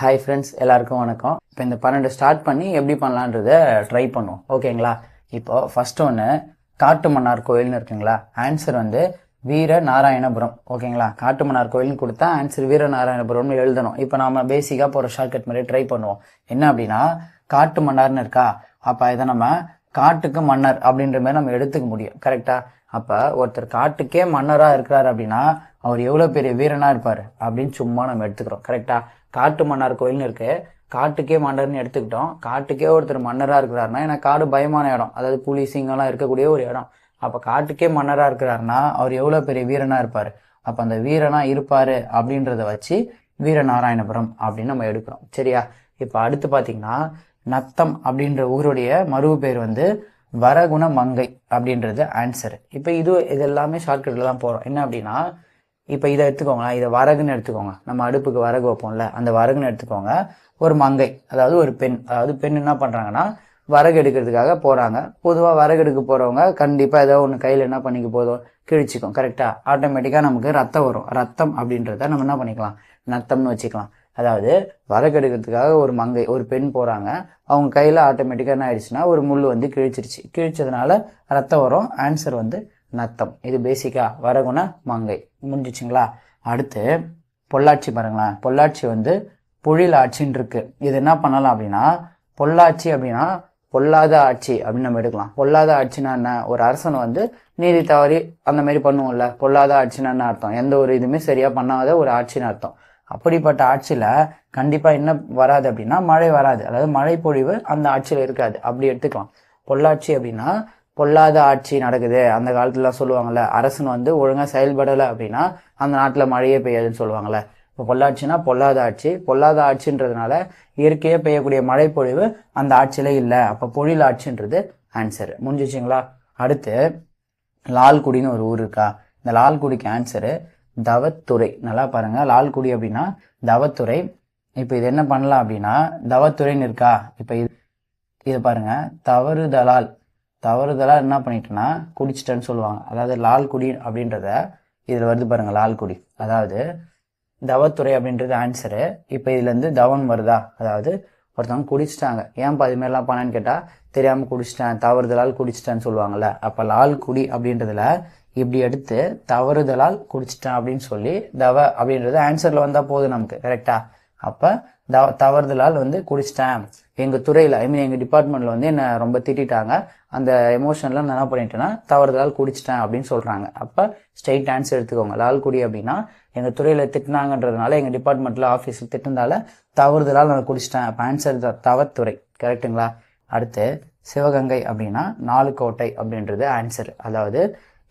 Hi friends எல்லாருக்கும் வணக்கம். இப்போ இந்த பன்னெண்டு ஸ்டார்ட் பண்ணி எப்படி பண்ணலான்றத ட்ரை பண்ணுவோம். ஓகேங்களா இப்போ ஃபர்ஸ்ட் ஒன்று காட்டு மன்னார் கோயில்னு இருக்குங்களா? ஆன்சர் வந்து வீர நாராயணபுரம் ஓகேங்களா காட்டு மன்னார் கோயில்னு கொடுத்தா ஆன்சர் வீர நாராயணபுரம்னு எழுதணும். இப்போ நாம பேசிக்காக போகிற ஷார்ட்கட் மாதிரி ட்ரை பண்ணுவோம். என்ன அப்படின்னா காட்டு மன்னார்னு இருக்கா? அப்போ இதை நம்ம காட்டுக்கு மன்னர் அப்படின்ற மாதிரி நம்ம எடுத்துக்க முடியும். கரெக்டாக அப்போ ஒருத்தர் காட்டுக்கே மன்னராக இருக்கிறார் அப்படின்னா அவர் எவ்வளோ பெரிய வீரனாக இருப்பார் அப்படின்னு சும்மா நம்ம எடுத்துக்கிறோம். கரெக்டாக காட்டு மன்னார் கோயில்னு இருக்குது காட்டுக்கே மன்னர்னு எடுத்துக்கிட்டோம். காட்டுக்கே ஒருத்தர் மன்னராக இருக்கிறாருன்னா ஏன்னா காடு பயமான இடம். அதாவது புலி சிங்கம்லாம் இருக்கக்கூடிய ஒரு இடம். அப்போ காட்டுக்கே மன்னராக இருக்கிறாருன்னா அவர் எவ்வளோ பெரிய வீரனாக இருப்பார்? அப்போ அந்த வீரனாக இருப்பார் அப்படின்றத வச்சு வீரநாராயணபுரம் அப்படின்னு நம்ம எடுக்கிறோம். சரியா? இப்போ அடுத்து பார்த்திங்கன்னா நத்தம் அப்படின்ற ஊருடைய மருவு பேர் வந்து வரகுண மங்கை அப்படின்றது ஆன்சர் இப்போ இது இது எல்லாமே ஷார்ட்கட்டில் தான் போகிறோம் என்ன அப்படின்னா இப்போ இதை எடுத்துக்கோங்களேன் இதை வரகுன்னு எடுத்துக்கோங்க. நம்ம அடுப்புக்கு வரகு வைப்போம்ல அந்த வரகுன்னு எடுத்துக்கோங்க. ஒரு மங்கை அதாவது ஒரு பெண். அதாவது பெண் என்ன பண்ணுறாங்கன்னா வரகு எடுக்கிறதுக்காக போகிறாங்க பொதுவாக வரகு எடுக்க போகிறவங்க கண்டிப்பாக ஏதோ ஒன்று கையில் என்ன பண்ணிக்க போதும் கிழிச்சிக்கும் கரெக்டாக ஆட்டோமேட்டிக்காக நமக்கு ரத்தம் வரும். ரத்தம் அப்படின்றத நம்ம என்ன பண்ணிக்கலாம்? நத்தம்னு வச்சுக்கலாம். அதாவது வரகு எடுக்கிறதுக்காக ஒரு மங்கை ஒரு பெண் போகிறாங்க அவங்க கையில் ஆட்டோமேட்டிக்காக என்ன ஆயிடுச்சுன்னா ஒரு முள் வந்து கிழிச்சிருச்சு. கிழிச்சதுனால ரத்தம் வரும். ஆன்சர் வந்து நத்தம். இது பேசிக்காக வரகுண மங்கை. முடிஞ்சிச்சுங்களா? அடுத்து பொள்ளாச்சி பாருங்களேன். பொள்ளாச்சி வந்து புழில் ஆட்சின்னு இருக்கு. இது என்ன பண்ணலாம் அப்படின்னா பொள்ளாச்சி அப்படின்னா பொல்லாத ஆட்சி அப்படின்னு நம்ம எடுக்கலாம். பொல்லாத ஆட்சினா என்ன? ஒரு அரசன் வந்து நீதி தவறி அந்த மாதிரி பண்ணுவோம்ல. பொல்லாத ஆட்சினா என்ன அர்த்தம்? எந்த ஒரு இதுவுமே சரியா பண்ணாத ஒரு ஆட்சின்னு அர்த்தம். அப்படிப்பட்ட ஆட்சியில் கண்டிப்பாக என்ன வராது அப்படின்னா மழை வராது. அதாவது மழை பொழிவு அந்த ஆட்சியில் இருக்காது. அப்படி எடுத்துக்கலாம். பொள்ளாட்சி அப்படின்னா பொல்லாத ஆட்சி நடக்குது அந்த காலத்துலலாம் சொல்லுவாங்கல்ல அரசன் வந்து ஒழுங்காக செயல்படலை அப்படின்னா அந்த நாட்டில் மழையே பெய்யாதுன்னு சொல்லுவாங்கல்ல. இப்போ பொள்ளாட்சினா பொல்லாத ஆட்சி பொல்லாத ஆட்சின்றதுனால இயற்கையாக பெய்யக்கூடிய மழைப்பொழிவு அந்த ஆட்சியிலே இல்லை. அப்போ பொழில் ஆட்சின்றது ஆன்சர் முடிஞ்சிச்சிங்களா? அடுத்து லால்குடின்னு ஒரு ஊர் இருக்கா? இந்த லால்குடிக்கு ஆன்சரு தவத்துறை. நல்லா பாருங்கள் லால்குடி அப்படின்னா தவத்துறை. இப்போ இது என்ன பண்ணலாம் அப்படின்னா தவத்துறைன்னு இருக்கா? இப்போ இது இதை பாருங்கள் தவறுதலால். தவறுதலாக என்ன பண்ணிட்டேன்னா குடிச்சிட்டேன்னு சொல்லுவாங்க. அதாவது லால்குடி அப்படின்றத இதில் வருது பாருங்கள் லால்குடி அதாவது தவத்துறை அப்படின்றது ஆன்சரு இப்போ இதுலேருந்து தவன் வருதா? அதாவது ஒருத்தவங்க குடிச்சிட்டாங்க. ஏன்ப்பா இது மாதிரிலாம் பண்ணான்னு கேட்டால் தெரியாமல் குடிச்சிட்டேன் தவறுதலால் குடிச்சிட்டேன்னு சொல்லுவாங்கள்ல அப்போ லால் குடி அப்படின்றதுல இப்படி எடுத்து தவறுதலால் குடிச்சிட்டேன் அப்படின்னு சொல்லி தவ அப்படின்றது ஆன்சரில் வந்தால் போதும் நமக்கு கரெக்டா அப்போ தவ தவறுதலால் வந்து குடிச்சிட்டேன் எங்கள் துறையில் ஐ மீன் எங்கள் டிபார்ட்மெண்ட்டில் வந்து என்னை ரொம்ப திட்டாங்க அந்த எமோஷனில் நான் என்ன பண்ணிட்டேன்னா தவறுதலால் குடிச்சிட்டேன் அப்படின்னு சொல்கிறாங்க அப்போ ஸ்ட்ரைட் ஆன்சர் எடுத்துக்கோங்க. லால் குடி அப்படின்னா எங்கள் துறையில் திட்டினாங்கன்றதுனால எங்கள் டிபார்ட்மெண்ட்டில் ஆஃபீஸில் திட்டினால தவறுதலால் நான் குடிச்சிட்டேன் அப்போ ஆன்சர் த தவத்துறை. கரெக்டுங்களா அடுத்து சிவகங்கை அப்படின்னா நாலு கோட்டை அப்படின்றது ஆன்சர் அதாவது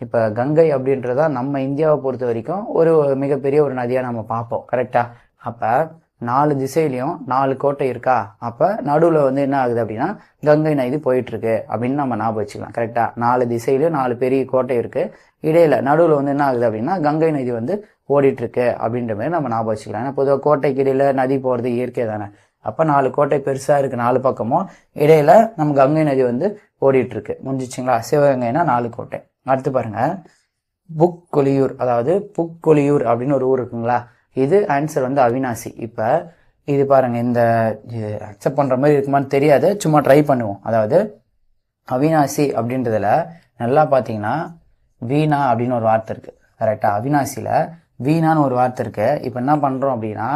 இப்போ கங்கை அப்படின்றதா நம்ம இந்தியாவை பொறுத்த வரைக்கும் ஒரு மிகப்பெரிய ஒரு நதியாக நம்ம பார்ப்போம். கரெக்டாக அப்போ நாலு திசையிலையும் நாலு கோட்டை இருக்கா? அப்போ நடுவில் வந்து என்ன ஆகுது அப்படின்னா கங்கை நதி போயிட்டுருக்கு அப்படின்னு நம்ம ஞாபகம் வச்சுக்கலாம். கரெக்டாக நாலு திசையிலையும் நாலு பெரிய கோட்டை இருக்குது இடையில நடுவில் வந்து என்ன ஆகுது அப்படின்னா கங்கை நதி வந்து ஓடிட்டுருக்கு அப்படின்ற மாதிரி நம்ம ஞாபகம் வச்சுக்கலாம். ஏன்னா பொதுவாக கோட்டைக்கு இடையில நதி போகிறது இயற்கை தானே. அப்போ நாலு கோட்டை பெருசாக இருக்குது நாலு பக்கமும். இடையில நம்ம கங்கை நதி வந்து ஓடிட்டுருக்கு. முடிஞ்சிச்சிங்களா? சிவகங்கைன்னா சிவகங்கைனா நாலு கோட்டை. அடுத்து பாருங்கள் புக்கொலியூர் அதாவது புக்கொலியூர் அப்படின்னு ஒரு ஊர் இருக்குங்களா? இது ஆன்சர் வந்து அவினாசி. இப்போ இது பாருங்கள் இந்த அக்செப்ட் பண்ணுற மாதிரி இருக்குமான்னு தெரியாது. சும்மா ட்ரை பண்ணுவோம். அதாவது அவினாசி அப்படின்றதுல நல்லா பார்த்தீங்கன்னா வீணா அப்படின்னு ஒரு வார்த்தை இருக்குது கரெக்டாக அவினாசியில் வீணான்னு ஒரு வார்த்தை இருக்குது இப்போ என்ன பண்ணுறோம் அப்படின்னா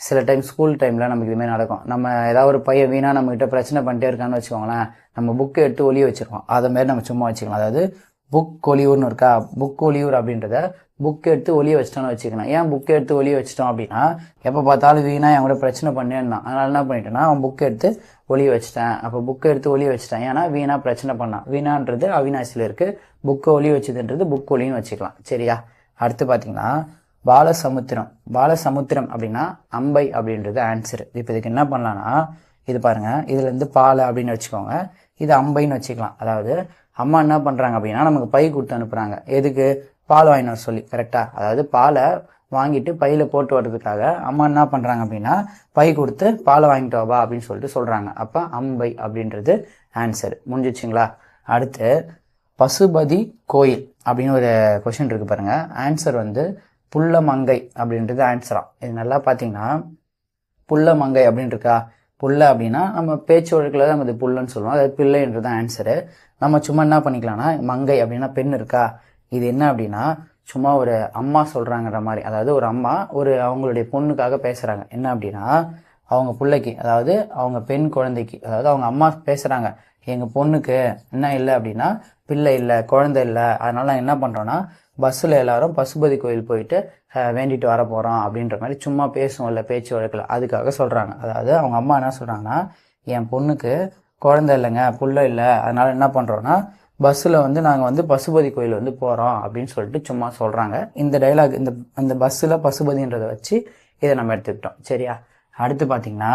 சில டைம் ஸ்கூல் டைமில் நமக்கு இதுமாரி நடக்கும். நம்ம ஏதாவது ஒரு பையன் வீணா நம்மக்கிட்ட பிரச்சனை பண்ணிட்டே இருக்கான்னு வச்சுக்கோங்களேன் நம்ம புக்கை எடுத்து ஒளிய வச்சுருக்கோம் அதை மாரி நம்ம சும்மா வச்சுக்கலாம். அதாவது புக் ஒளியூர்னு இருக்கா? புக் ஒளியூர் அப்படின்றத புக் எடுத்து ஒளிய வச்சிட்டோம்னு வச்சுக்கலாம் ஏன் புக் எடுத்து ஒளிய வச்சிட்டோம் அப்படின்னா எப்போ பார்த்தாலும் வீணா என் கூட பிரச்சனை பண்ணேன்னா. அதனால என்ன பண்ணிட்டேன்னா அவன் புக் எடுத்து ஒளிய வச்சிட்டேன். அப்போ புக்கை எடுத்து ஒளிய வச்சிட்டேன். ஏன்னா வீணா பிரச்சனை பண்ணான். வீணான்றது அவினாசியில் இருக்கு. புக்கை ஒளி வச்சதுன்றது புக் ஒலின்னு வச்சுக்கலாம். சரியா? அடுத்து பார்த்தீங்கன்னா பாலசமுத்திரம். பாலசமுத்திரம் அப்படின்னா அம்பை அப்படின்றது ஆன்சர் இப்போ இதுக்கு என்ன பண்ணலான்னா இது பாருங்க. இதுல இருந்து பாலை அப்படின்னு வச்சுக்கோங்க. இது அம்பைன்னு வச்சுக்கலாம். அதாவது அம்மா என்ன பண்றாங்க அப்படின்னா நமக்கு பை கொடுத்து அனுப்புறாங்க. எதுக்கு? பால் வாங்கினு வர சொல்லி கரெக்டாக அதாவது பாலை வாங்கிட்டு பையில் போட்டு வர்றதுக்காக அம்மா என்ன பண்ணுறாங்க அப்படின்னா பை கொடுத்து பாலை வாங்கிட்டு வாபா அப்படின்னு சொல்லிட்டு சொல்கிறாங்க அப்போ அம்பை அப்படின்றது ஆன்சர் முடிஞ்சிச்சுங்களா அடுத்து பசுபதி கோயில் அப்படின்னு ஒரு கொஷின் இருக்கு பாருங்க. ஆன்சர் வந்து புல்லமங்கை அப்படின்றது ஆன்சரா இது நல்லா பார்த்தீங்கன்னா புல்ல மங்கை அப்படின்னு இருக்கா? புல்ல அப்படின்னா நம்ம பேச்சு வழக்கில் நம்ம இது புல்லுன்னு சொல்லுவோம். அதாவது பிள்ளைன்றது தான் ஆன்சரு நம்ம சும்மா என்ன பண்ணிக்கலாம்னா மங்கை அப்படின்னா பெண் இருக்கா? இது என்ன அப்படின்னா சும்மா ஒரு அம்மா சொல்கிறாங்கன்ற மாதிரி அதாவது ஒரு அம்மா ஒரு அவங்களுடைய பொண்ணுக்காக பேசுகிறாங்க என்ன அப்படின்னா அவங்க பிள்ளைக்கு அதாவது அவங்க பெண் குழந்தைக்கு அதாவது அவங்க அம்மா பேசுகிறாங்க எங்கள் பொண்ணுக்கு என்ன இல்லை அப்படின்னா பிள்ளை இல்லை குழந்தை இல்லை. அதனால் நான் என்ன பண்ணுறோன்னா பஸ்ஸில் எல்லாரும் பசுபதி கோயில் போயிட்டு வேண்டிட்டு வர போகிறோம் அப்படின்ற மாதிரி சும்மா பேசுவோம்ல பேச்சு வழக்கில். அதுக்காக சொல்கிறாங்க அதாவது அவங்க அம்மா என்ன சொல்கிறாங்கன்னா என் பொண்ணுக்கு குழந்தை இல்லைங்க புள்ள இல்லை. அதனால் என்ன பண்ணுறோன்னா பஸ்ஸில் வந்து நாங்கள் வந்து பசுபதி கோயில் வந்து போகிறோம் அப்படின்னு சொல்லிட்டு சும்மா சொல்கிறாங்க இந்த டைலாக் இந்த அந்த பஸ்ஸில் பசுபதின்றதை வச்சு இதை நம்ம எடுத்துக்கிட்டோம். சரியா? அடுத்து பார்த்தீங்கன்னா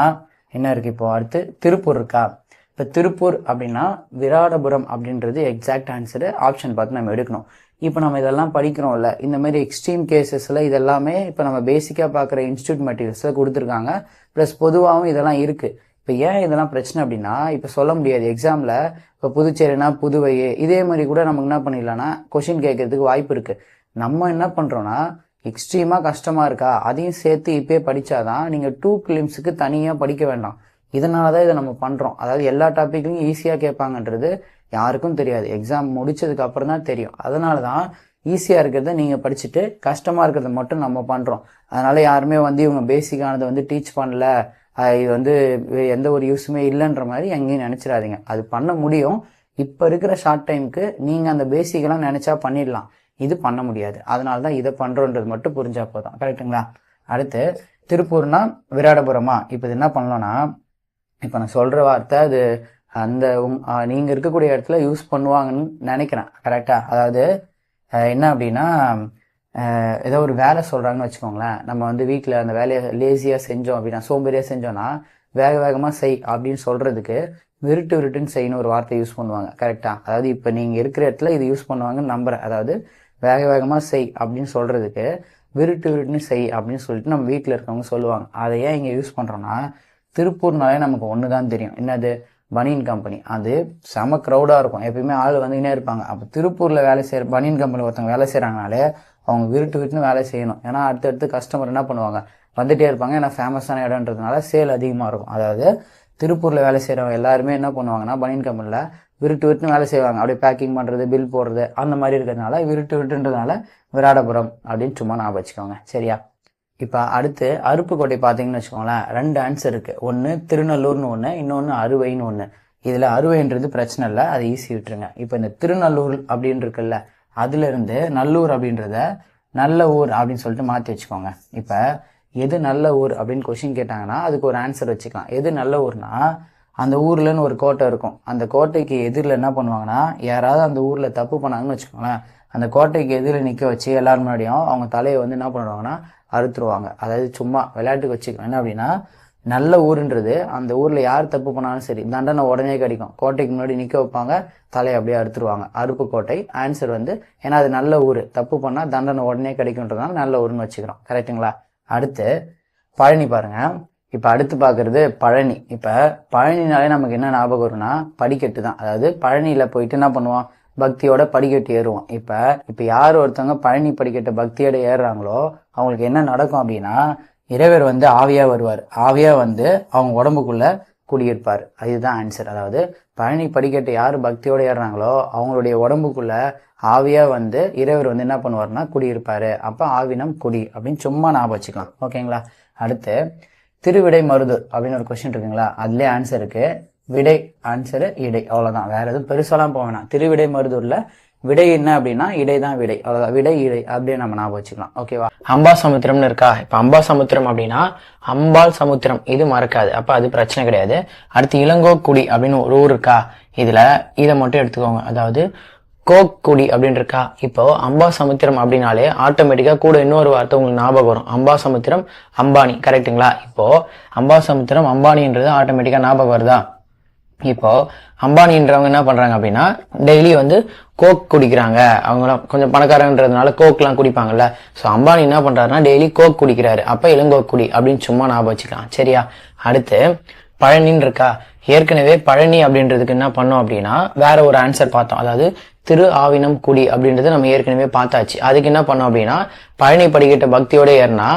என்ன இருக்குது இப்போ? அடுத்து திருப்பூர் இருக்கா? இப்போ திருப்பூர் அப்படின்னா விராடபுரம் அப்படின்றது எக்ஸாக்ட் ஆன்சரு ஆப்ஷன் பார்த்து நம்ம எடுக்கணும். இப்போ நம்ம இதெல்லாம் படிக்கிறோம்ல இந்த மாதிரி எக்ஸ்ட்ரீம் கேசஸில் இதெல்லாமே இப்போ நம்ம பேசிக்காக பார்க்குற இன்ஸ்டியூட் மெட்டீரியல்ஸில் கொடுத்துருக்காங்க. ப்ளஸ் பொதுவாகவும் இதெல்லாம் இருக்குது இப்போ ஏன் இதெல்லாம் பிரச்சனை அப்படின்னா இப்போ சொல்ல முடியாது. எக்ஸாமில் இப்போ புதுச்சேரினா புதுவை இதே மாதிரி கூட நமக்கு என்ன பண்ணிடலாம்னா கொஷின் கேட்கறதுக்கு வாய்ப்பு இருக்குது நம்ம என்ன பண்ணுறோன்னா எக்ஸ்ட்ரீமாக கஷ்டமாக இருக்கா அதையும் சேர்த்து இப்போயே படித்தாதான் நீங்கள் டூ கிளிம்ஸுக்கு தனியாக படிக்க வேண்டாம். இதனால தான் இதை நம்ம பண்ணுறோம் அதாவது எல்லா டாப்பிக்லையும் ஈஸியாக கேட்பாங்கன்றது யாருக்கும் தெரியாது. எக்ஸாம் முடிச்சதுக்கு அப்புறம் தான் தெரியும். அதனால தான் ஈஸியாக இருக்கிறத நீங்கள் படிச்சுட்டு கஷ்டமாக இருக்கிறத மட்டும் நம்ம பண்ணுறோம் அதனால யாருமே வந்து இவங்க பேசிக்கானதை வந்து டீச் பண்ணல இது வந்து எந்த ஒரு யூஸுமே இல்லைன்ற மாதிரி எங்கேயும் நினச்சிடாதீங்க. அது பண்ண முடியும். இப்போ இருக்கிற ஷார்ட் டைமுக்கு நீங்கள் அந்த பேசிக்கெல்லாம் நினச்சா பண்ணிடலாம். இது பண்ண முடியாது. அதனால தான் இதை பண்ணுறோன்றது மட்டும் புரிஞ்சா போதும். கரெக்ட்டுங்களா அடுத்து திருப்பூர்னா விராடபுரமா? இப்போ இது என்ன பண்ணலாம்னா இப்போ நான் சொல்கிற வார்த்தை அது அந்த நீங்கள் இருக்கக்கூடிய இடத்துல யூஸ் பண்ணுவாங்கன்னு நினைக்கிறேன். கரெக்டாக அதாவது என்ன அப்படின்னா ஏதோ ஒரு வேலை சொல்கிறாங்கன்னு வச்சுக்கோங்களேன். நம்ம வந்து வீட்டில் அந்த வேலையை லேசியாக செஞ்சோம் அப்படின்னா சோம்பேறியாக செஞ்சோன்னா வேக வேகமாக செய் அப்படின்னு சொல்கிறதுக்கு விருட்டு விருட்டுன்னு செய்யணும் ஒரு வார்த்தை யூஸ் பண்ணுவாங்க. கரெக்டாக அதாவது இப்போ நீங்கள் இருக்கிற இடத்துல இது யூஸ் பண்ணுவாங்கன்னு நம்புகிறேன் அதாவது வேக வேகமாக செய் அப்படின்னு சொல்கிறதுக்கு விருட்டு விருட்டுன்னு செய் அப்படின்னு சொல்லிட்டு நம்ம வீட்டில் இருக்கவங்க சொல்லுவாங்க. அதை ஏன் இங்கே யூஸ் பண்ணுறோன்னா திருப்பூர்னாலே நமக்கு ஒன்று தான் தெரியும். என்னது? பனியன் கம்பெனி. அது செம க்ரௌடாக இருக்கும். எப்பயுமே ஆள் வந்துக்கினே இருப்பாங்க. அப்போ திருப்பூரில் வேலை செய்கிற பனியன் கம்பெனி ஒருத்தவங்க வேலை செய்கிறாங்கனாலே அவங்க விருட்டு விட்டுன்னு வேலை செய்யணும். ஏன்னா அடுத்தடுத்து கஸ்டமர் என்ன பண்ணுவாங்க? வந்துட்டே இருப்பாங்க. ஏன்னா ஃபேமஸான இடம்ன்றதுனால சேல் அதிகமாக இருக்கும். அதாவது திருப்பூரில் வேலை செய்கிறவங்க எல்லாருமே என்ன பண்ணுவாங்கன்னா பனியன் கம்பெனியில் விருட்டு விட்டுன்னு வேலை செய்வாங்க. அப்படியே பேக்கிங் பண்ணுறது பில் போடுறது அந்த மாதிரி இருக்கிறதுனால விருட்டு விட்டுன்றதுனால விராடபுரம் அப்படின்னு சும்மா நான் வச்சுக்கோங்க. சரியா? இப்போ அடுத்து அருப்புக்கோட்டை பார்த்தீங்கன்னு வச்சுக்கோங்களேன். ரெண்டு ஆன்சர் இருக்குது ஒன்று திருநல்லூர்னு ஒன்று இன்னொன்று அறுவைன்னு ஒன்று இதில் அறுவைன்றது பிரச்சனை இல்லை. அதை ஈஸி விட்டுருங்க. இப்போ இந்த திருநல்லூர் அப்படின்னு இருக்குல்ல அதுலேருந்து நல்லூர் அப்படின்றத நல்ல ஊர் அப்படின்னு சொல்லிட்டு மாற்றி வச்சுக்கோங்க. இப்போ எது நல்ல ஊர் அப்படின்னு கொஷின் கேட்டாங்கன்னா அதுக்கு ஒரு ஆன்சர் வச்சுக்கலாம். எது நல்ல ஊர்னா அந்த ஊர்லன்னு ஒரு கோட்டை இருக்கும். அந்த கோட்டைக்கு எதிரில் என்ன பண்ணுவாங்கன்னா யாராவது அந்த ஊரில் தப்பு பண்ணாங்கன்னு வச்சுக்கோங்களேன். அந்த கோட்டைக்கு எதிரில் நிற்க வச்சு எல்லாரும் முன்னாடியும் அவங்க தலையை வந்து என்ன பண்ணுவாங்கன்னா அறுத்துருவாங்க. அதாவது சும்மா விளையாட்டுக்கு வச்சுக்கோங்க என்ன அப்படின்னா நல்ல ஊருன்றது. அந்த ஊரில் யார் தப்பு பண்ணாலும் சரி தண்டனை உடனே கிடைக்கும். கோட்டைக்கு முன்னாடி நிற்க வைப்பாங்க தலையை அப்படியே அறுத்துருவாங்க. கோட்டை ஆன்சர் வந்து ஏன்னா அது நல்ல ஊர். தப்பு பண்ணால் தண்டனை உடனே கிடைக்குன்றதுனால நல்ல ஊர்னு வச்சுக்கிறோம். கரெக்ட்டுங்களா அடுத்து பழனி பாருங்க. இப்போ அடுத்து பார்க்குறது பழனி. இப்போ பழனினாலே நமக்கு என்ன ஞாபகம் வரும்னா படிக்கட்டு தான். அதாவது பழனியில் போயிட்டு என்ன பண்ணுவோம்? பக்தியோட படிக்கட்டு ஏறுவோம். இப்போ இப்போ யார் ஒருத்தவங்க பழனி படிக்கட்டை பக்தியோட ஏறுறாங்களோ அவங்களுக்கு என்ன நடக்கும் அப்படின்னா இறைவர் வந்து ஆவியாக வருவார். ஆவியாக வந்து அவங்க உடம்புக்குள்ள குடியிருப்பார். அதுதான் ஆன்சர் அதாவது பழனி படிக்கட்டு யார் பக்தியோடு ஏறுறாங்களோ அவங்களுடைய உடம்புக்குள்ள ஆவியாக வந்து இறைவர் வந்து என்ன பண்ணுவார்னா குடியிருப்பார். அப்போ ஆவினம் குடி அப்படின்னு சும்மா ஞாபகம் வச்சுக்கலாம். ஓகேங்களா அடுத்து திருவிடை மருது அப்படின்னு ஒரு கொஸ்டின் இருக்குங்களா? அதுலேயே ஆன்சர் இருக்குது விடை ஆன்சரு இடை. அவ்வளோதான் வேற எதுவும் பெருசாலாம் போக வேணாம். திருவிடை மருதூரில் விடை என்ன அப்படின்னா இடை தான் விடை. அதாவது விடை இடை. அப்படியே நம்ம ஞாபகம் வச்சுக்கலாம். ஓகேவா அம்பா சமுத்திரம்னு இருக்கா? இப்ப அம்பா சமுத்திரம் அப்படின்னா அம்பாள் சமுத்திரம். இது மறக்காது. அப்ப அது பிரச்சனை கிடையாது. அடுத்து இளங்கோக்குடி அப்படின்னு ஒரு ஊர் இருக்கா? இதுல இதை மட்டும் எடுத்துக்கோங்க. அதாவது கோக்குடி அப்படின்னு இருக்கா? இப்போ அம்பா சமுத்திரம் அப்படின்னாலே ஆட்டோமேட்டிக்கா கூட இன்னொரு வார்த்தை உங்களுக்கு ஞாபகம் வரும். அம்பா சமுத்திரம் அம்பானி. கரெக்ட்டுங்களா இப்போ அம்பா சமுத்திரம் அம்பானின்றது ஆட்டோமேட்டிக்கா ஞாபகம் வருதா? இப்போ அம்பானின்றவங்க என்ன பண்றாங்க அப்படின்னா டெய்லி வந்து கோக் குடிக்கிறாங்க. அவங்களாம் கொஞ்சம் பணக்காரன்றதுனால கோக்லாம் குடிப்பாங்கல்ல. ஸோ அம்பானி என்ன பண்றாருன்னா டெய்லி கோக் குடிக்கிறாரு. அப்போ இளங்கோக் குடி அப்படின்னு சும்மா ஞாபகம் வச்சுக்கலாம். சரியா? அடுத்து பழனின்னு இருக்கா? ஏற்கனவே பழனி அப்படின்றதுக்கு என்ன பண்ணோம் அப்படின்னா வேற ஒரு ஆன்சர் பார்த்தோம். அதாவது திரு ஆவினம் குடி அப்படின்றது நம்ம ஏற்கனவே பார்த்தாச்சு. அதுக்கு என்ன பண்ணோம் அப்படின்னா பழனி படிக்கிட்ட பக்தியோட ஏறினா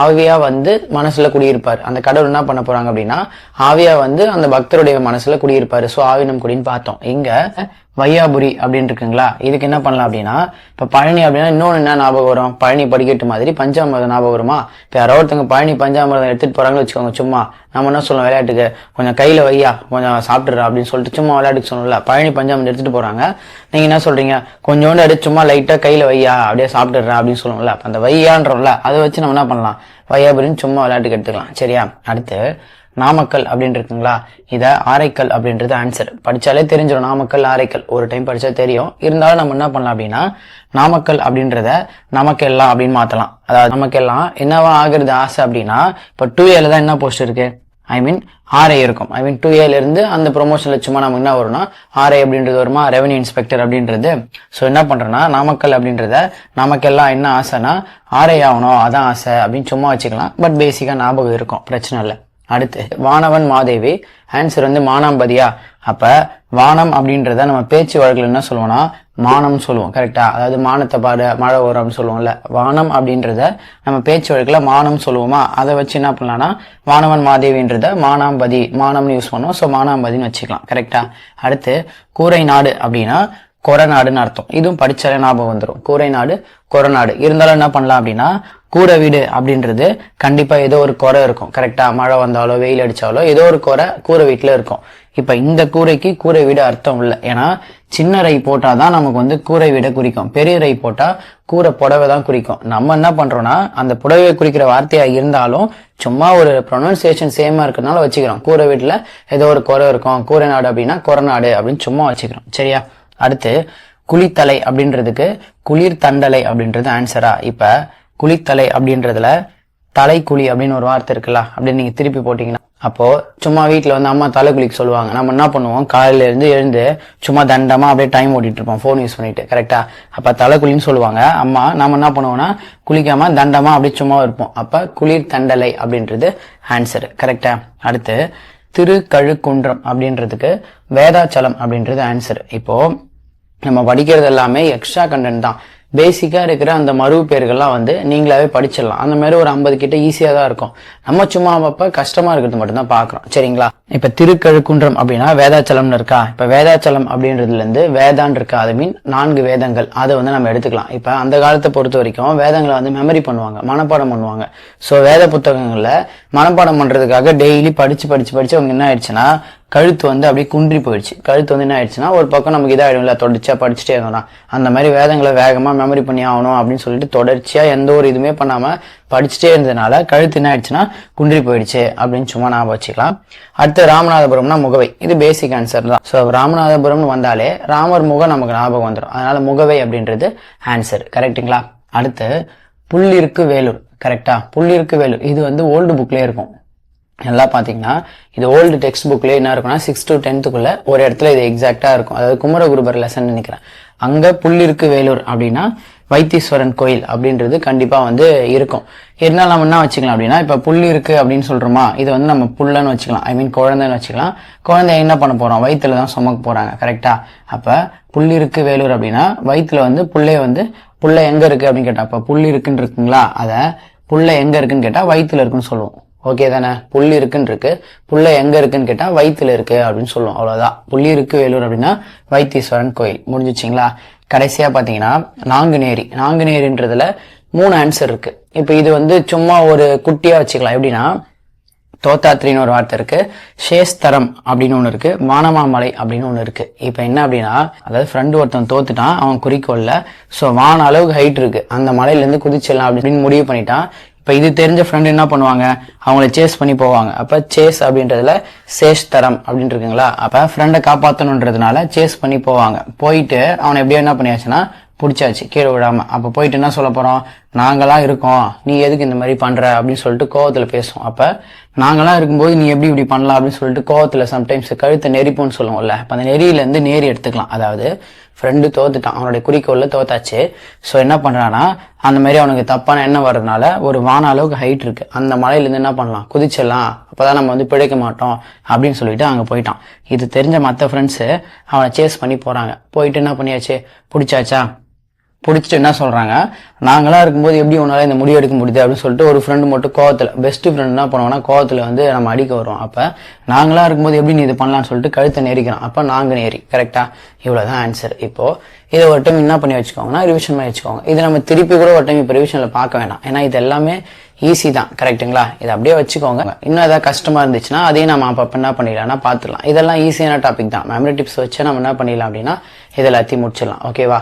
ஆவியா வந்து மனசுல குடியிருப்பார். அந்த கடவுள் என்ன பண்ண போறாங்க அப்படின்னா ஆவியா வந்து அந்த பக்தருடைய மனசுல குடியிருப்பாரு. சோ ஆவினம் குடின்னு பார்த்தோம். இங்க வையாபுரி அப்படின்னு இருக்குங்களா? இதுக்கு என்ன பண்ணலாம் அப்படின்னா இப்ப பழனி அப்படின்னா இன்னொன்னு என்ன ஞாபகம் வரும்? பழனி படிக்கட்டு மாதிரி பஞ்சாமிரதம் ஞாபகம் வருமா? இப்ப யாரோ ஒருத்தவங்க பழனி பஞ்சாமிரதம் எடுத்துட்டு போறாங்கன்னு வச்சுக்கோங்க சும்மா. நம்ம என்ன சொல்லலாம் விளையாட்டுக்கு? கொஞ்சம் கையில வையா கொஞ்சம் சாப்பிடுறா அப்படின்னு சொல்லிட்டு சும்மா விளையாட்டுக்கு சொல்லல பழனி பஞ்சாமிரதம் எடுத்துட்டு போறாங்க. நீங்க என்ன சொல்றீங்க? கொஞ்சோண்டு எடுத்து சும்மா லைட்டா கையில வையா அப்படியே சாப்பிடுறா அப்படின்னு சொல்லுவோம்ல. அந்த வையான்றோம்ல அதை வச்சு நம்ம என்ன பண்ணலாம்? வையாபுரின்னு சும்மா விளையாட்டுக்கு எடுத்துக்கலாம். சரியா? அடுத்து நாமக்கல் அப்படின்னு இருக்குங்களா இதை ஆரைக்கல் அப்படின்றது ஆன்சர் படிச்சாலே தெரிஞ்சிடும் நாமக்கல் ஆரைக்கல். ஒரு டைம் படித்தா தெரியும். இருந்தாலும் நம்ம என்ன பண்ணலாம் அப்படின்னா நாமக்கல் அப்படின்றத நமக்கெல்லாம் அப்படின்னு மாத்தலாம். அதாவது நமக்கெல்லாம் என்னவா ஆகுறது ஆசை அப்படின்னா இப்ப டூ ஏல தான் என்ன போஸ்ட் இருக்கு? ஐ மீன் ஆர்ஐ இருக்கும். ஐ மீன் டூ ஏலேருந்து அந்த ப்ரொமோஷனில் சும்மா நமக்கு என்ன வரும்னா ஆர்ஐ அப்படின்றது வருமா ரெவன்யூ இன்ஸ்பெக்டர் அப்படின்றது. ஸோ என்ன பண்ணுறோன்னா நாமக்கல் அப்படின்றத நமக்கெல்லாம் என்ன ஆசைனா ஆர்ஐ ஆகணும் அதான் ஆசை அப்படின்னு சும்மா வச்சுக்கலாம். பட் பேசிக்காக ஞாபகம் இருக்கும் பிரச்சனை இல்லை. அடுத்து வானவன் மாதேவி. ஆன்சர் வந்து மானாம்பதியா? அப்போ வானம் அப்படின்றத நம்ம பேச்சு வழக்கில் என்ன சொல்லுவோம்னா மானம் சொல்லுவோம் கரெக்டா அதாவது மானத்தை பாடு மழை வரும் அப்படின்னு சொல்லுவோம்ல. வானம் அப்படின்றத நம்ம பேச்சு வழக்கில் மானம் சொல்லுவோமா? அதை வச்சு என்ன பண்ணலாம்னா வானவன் மாதேவின்றத மானாம்பதி மானம்னு யூஸ் பண்ணுவோம். ஸோ மானாம்பதின்னு வச்சுக்கலாம் கரெக்டா அடுத்து கூரை நாடு அப்படின்னா கொரநாடுன்னு அர்த்தம். இதுவும் படிச்சாலே ஞாபகம் வந்துடும் கூரை நாடு கொரநாடு இருந்தாலும் என்ன பண்ணலாம் அப்படின்னா கூரை வீடு அப்படின்றது கண்டிப்பாக ஏதோ ஒரு குறை இருக்கும். கரெக்டாக மழை வந்தாலோ வெயில் அடித்தாலோ ஏதோ ஒரு குறை கூரை வீட்டில் இருக்கும். இப்போ இந்த கூரைக்கு கூரை வீடு அர்த்தம் இல்லை. ஏன்னா சின்ன ரை போட்டாதான் நமக்கு வந்து கூரை வீடை குறிக்கும். பெரிய ரை போட்டால் கூரை புடவை தான் குறிக்கும். நம்ம என்ன பண்ணுறோன்னா அந்த புடவையை குறிக்கிற வார்த்தையாக இருந்தாலும் சும்மா ஒரு ப்ரொனன்சியேஷன் சேமாக இருக்கிறதுனால வச்சுக்கிறோம். கூரை வீட்டில் ஏதோ ஒரு குறை இருக்கும். கூரை நாடு அப்படின்னா கொரநாடு அப்படின்னு சும்மா வச்சுக்கிறோம். சரியா? அடுத்து குளித்தலை அப்படின்றதுக்கு குளிர் தண்டலை அப்படின்றது ஆன்சரா இப்போ குளித்தலை அப்படின்றதுல தலைக்குழி அப்படின்னு ஒரு வார்த்தை இருக்குல்ல அப்படின்னு நீங்க திருப்பி போட்டீங்கன்னா அப்போ சும்மா வீட்டில் வந்து அம்மா தலை சொல்லுவாங்க. நம்ம என்ன பண்ணுவோம்? காலையில இருந்து எழுந்து சும்மா தண்டமா அப்படியே டைம் ஓட்டிட்டு இருப்போம் ஃபோன் யூஸ் பண்ணிட்டு கரெக்டா அப்ப தலைக்குழின்னு சொல்லுவாங்க. அம்மா நம்ம என்ன பண்ணுவோம்னா குளிக்காம தண்டமா அப்படியே சும்மா இருப்போம். அப்ப குளிர் தண்டலை அப்படின்றது ஆன்சர் கரெக்டா அடுத்து திருக்கழுக்குன்றம் அப்படின்றதுக்கு வேதாச்சலம் அப்படின்றது ஆன்சர் இப்போ நம்ம படிக்கிறது எல்லாமே எக்ஸ்ட்ரா கண்டென்ட் தான். பேசிக்காக இருக்கிற அந்த மறுவு பேர்கள்லாம் வந்து நீங்களாவே படிச்சிடலாம். அந்த மாதிரி ஒரு ஐம்பது கிட்ட ஈஸியாக தான் இருக்கும். நம்ம சும்மா அப்போ கஷ்டமாக இருக்கிறது மட்டும்தான் பார்க்குறோம். சரிங்களா? இப்போ திருக்கழுக்குன்றம் அப்படின்னா வேதாச்சலம்னு இருக்கா? இப்போ வேதாச்சலம் அப்படின்றதுலேருந்து வேதான் வேதான்னு இருக்கா? அது மீன் நான்கு வேதங்கள். அதை வந்து நம்ம எடுத்துக்கலாம். இப்போ அந்த காலத்தை பொறுத்த வரைக்கும் வேதங்களை வந்து மெமரி பண்ணுவாங்க. மனப்பாடம் பண்ணுவாங்க. ஸோ வேத புத்தகங்களில் மனப்பாடம் பண்ணுறதுக்காக டெய்லி படித்து படித்து படித்து அவங்க என்ன ஆயிடுச்சுன்னா கழுத்து வந்து அப்படியே குன்றி போயிடுச்சு. கழுத்து வந்து என்ன ஆயிடுச்சுன்னா ஒரு பக்கம் நமக்கு இதாயிடும்ல தொடர்ச்சியாக படிச்சுட்டே இருந்தோம்னா. அந்த மாதிரி வேதங்களை வேகமாக மெமரி பண்ணி ஆகணும் அப்படின்னு சொல்லிட்டு தொடர்ச்சியாக எந்த ஒரு இதுவுமே பண்ணாமல் படிச்சுட்டே இருந்ததுனால கழுத்து என்ன ஆயிடுச்சுன்னா குன்றி போயிடுச்சு அப்படின்னு சும்மா ஞாபகம் வச்சுக்கலாம். அடுத்து ராமநாதபுரம்னா முகவை. இது பேசிக் ஆன்சர் தான். ஸோ ராமநாதபுரம்னு வந்தாலே ராமர் முகம் நமக்கு ஞாபகம் வந்துடும் அதனால முகவை அப்படின்றது ஆன்சர் கரெக்ட்டுங்களா அடுத்து புள்ளிருக்கு வேலூர். கரெக்டா புள்ளிருக்கு வேலூர். இது வந்து ஓல்டு புக்லேயே இருக்கும். எல்லாம் பார்த்தீங்கன்னா இது ஓல்டு டெக்ஸ்ட் புக்லேயே என்ன இருக்கும்னா சிக்ஸ் டு டென்த்துக்குள்ளே ஒரு இடத்துல இது எக்ஸாக்டாக இருக்கும். அதாவது குமரகுருபர் லெசன் நினைக்கிறேன். அங்கே புள்ளிருக்கு வேலூர் அப்படின்னா வைத்தீஸ்வரன் கோயில் அப்படின்றது கண்டிப்பாக வந்து இருக்கும். இருந்தாலும் நம்ம என்ன வச்சுக்கலாம் அப்படின்னா இப்போ புள்ளி இருக்குது அப்படின்னு சொல்கிறோமா இது வந்து நம்ம புள்ளன்னு வச்சுக்கலாம். ஐ மீன் குழந்தைன்னு வச்சுக்கலாம். குழந்தை என்ன பண்ண போகிறோம் வயிற்றுல தான் சுமக்க போகிறாங்க கரெக்டாக அப்போ புள்ளி இருக்குது வேலூர் அப்படின்னா வயிற்றுல வந்து புள்ளைய வந்து புள்ள எங்கே இருக்குது அப்படின்னு கேட்டால் அப்போ புள்ளி இருக்குன்னு இருக்குங்களா? அதை புள்ள எங்கே இருக்குன்னு கேட்டால் வயிற்றுல இருக்குன்னு சொல்லுவோம். ஓகே தானே? புல் இருக்குன்னு இருக்கு புல்ல எங்க இருக்குன்னு கேட்டா வயிற்றுல இருக்கு அப்படின்னு சொல்லுவோம். அவ்வளவுதான். புள்ளி இருக்கு வேலூர் அப்படின்னா வைத்தீஸ்வரன் கோயில். முடிஞ்சிச்சிங்களா? கடைசியா பாத்தீங்கன்னா நாங்குநேரி. நாங்குநேரின்றதுல மூணு ஆன்சர் இருக்கு. இப்போ இது வந்து சும்மா ஒரு குட்டியா வச்சுக்கலாம். எப்படின்னா தோத்தாத்திரின்னு ஒரு வார்த்தை இருக்கு. சேஸ்தரம் அப்படின்னு ஒன்று இருக்கு. வானமாமலை அப்படின்னு ஒன்று இருக்கு. இப்போ என்ன அப்படின்னா அதாவது ஃப்ரெண்டு ஒருத்தன் தோத்துட்டான் அவன் குறிக்கோள்ல. ஸோ வான அளவுக்கு ஹைட் இருக்கு. அந்த மலையிலேருந்து குதிச்சிடலாம் அப்படின்னு முடிவு பண்ணிட்டான். இப்போ இது தெரிஞ்ச ஃப்ரெண்டு என்ன பண்ணுவாங்க? அவங்கள சேஸ் பண்ணி போவாங்க. அப்போ சேஸ் அப்படின்றதுல சேஷ் தரம் அப்படின்னு இருக்குங்களா? அப்போ ஃப்ரெண்டை காப்பாற்றணுன்றதுனால சேஸ் பண்ணி போவாங்க. போயிட்டு அவனை எப்படியோ என்ன பண்ணியாச்சுன்னா பிடிச்சாச்சு கீழே விடாம அப்ப போயிட்டு என்ன சொல்ல போறோம்? நாங்களாம் இருக்கோம். நீ எதுக்கு இந்த மாதிரி பண்ற? அப்படின்னு சொல்லிட்டு கோவத்துல பேசுவோம். அப்ப நாங்களாம் இருக்கும்போது நீ எப்படி இப்படி பண்ணலாம்? அப்படின்னு சொல்லிட்டு கோவத்துல சம்டைம்ஸ் கழுத்தை நெரிப்போம்னு சொல்லுவோம்ல அப்ப அந்த நெறியில இருந்து நேரி எடுத்துக்கலாம். அதாவது ஃப்ரெண்டு தோத்துட்டான். அவனுடைய குறிக்கோள்ல தோத்தாச்சு. ஸோ என்ன பண்ணுறான்னா அந்த மாதிரி அவனுக்கு தப்பான எண்ணம் வர்றதுனால ஒரு வான அளவுக்கு ஹைட் இருக்கு. அந்த மலையில இருந்து என்ன பண்ணலாம்? குதிச்சிடலாம். அப்பதான் நம்ம வந்து பிழைக்க மாட்டோம் அப்படின்னு சொல்லிட்டு அங்க போயிட்டான். இது தெரிஞ்ச மற்ற ஃப்ரெண்ட்ஸ் அவனை சேஸ் பண்ணி போறாங்க. போயிட்டு என்ன பண்ணியாச்சு? பிடிச்சாச்சா? பிடிச்சிட்டு என்ன சொல்கிறாங்க நாங்களாம் இருக்கும்போது எப்படி உன்னால இந்த முடிவு எடுக்க முடியுது அப்படின்னு சொல்லிட்டு ஒரு ஃப்ரெண்டு மட்டும் கோவத்தில் பெஸ்ட் ஃப்ரெண்ட் என்ன பண்ணுவோம்னா கோவத்தில் வந்து நம்ம அடிக்க வருவோம். அப்போ நாங்களாம் இருக்கும்போது எப்படி நீ இது பண்ணலாம்னு சொல்லிட்டு கழுத்தை நெரிக்கிறோம். அப்போ நாங்கள் நேரி இவ்வளோ தான் ஆன்சர் இப்போது இதை ஒரு டைம் என்ன பண்ணி வச்சுக்கோங்கன்னா ரிவிஷன் பண்ணி வச்சுக்கோங்க. இதை நம்ம திருப்பி கூட ஒரு டைம் இப்போ ரிவிஷனில் பார்க்க வேணாம். ஏன்னா இது எல்லாமே ஈஸி தான். கரெக்ட்டுங்களா இதை அப்படியே வச்சுக்கோங்க. இன்னும் ஏதாவது கஷ்டமாக இருந்துச்சுன்னா அதையும் நம்ம அப்பப்போ என்ன பண்ணிடலாம்னா பார்த்துடலாம். இதெல்லாம் ஈஸியான டாபிக் தான். மெமரி டிப்ஸ் வச்சு நம்ம என்ன பண்ணிடலாம் அப்படின்னா இது எல்லாத்தையும் முடிச்சிடலாம். ஓகேவா